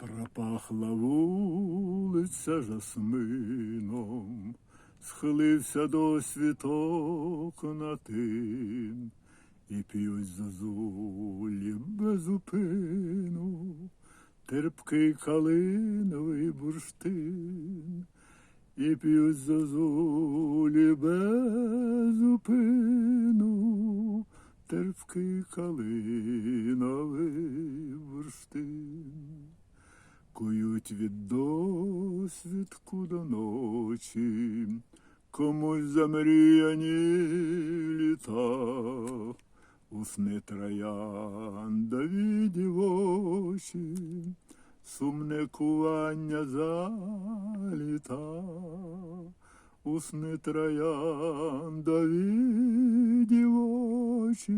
Пропахла вулиця жасмином, схилився до світок на тин, і п'ють зозулі безупину, терпкий калиновий бурштин, і п'ють зозулі безупину, терпкий калиновий бурштин. Кують від досвідку до ночі, комусь замріяні літа, усне троянда дівочі, сумне кування за літа, усне троянда дівочі,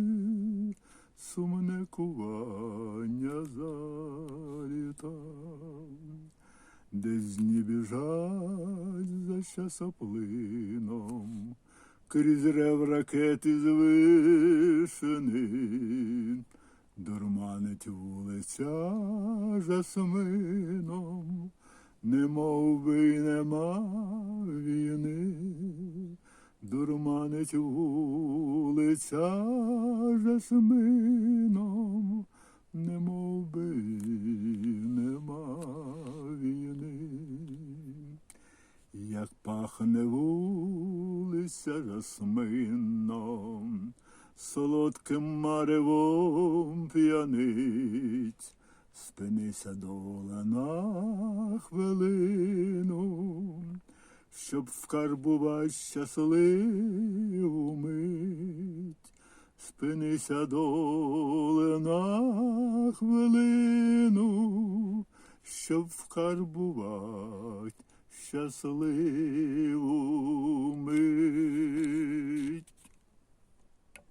сумне кування за десь дні біжать за часоплином, крізь рев ракети з вишини, дурманить вулиця жасмином, немов би й нема війни. Дурманить вулиця жасмином, немов би пахне вулиця жасмином, солодким маревом п'янить, спинися доле на хвилину щоб вкарбувати щасливу мить. Спинися доле на хвилину, щоб вкарбувати щасливу.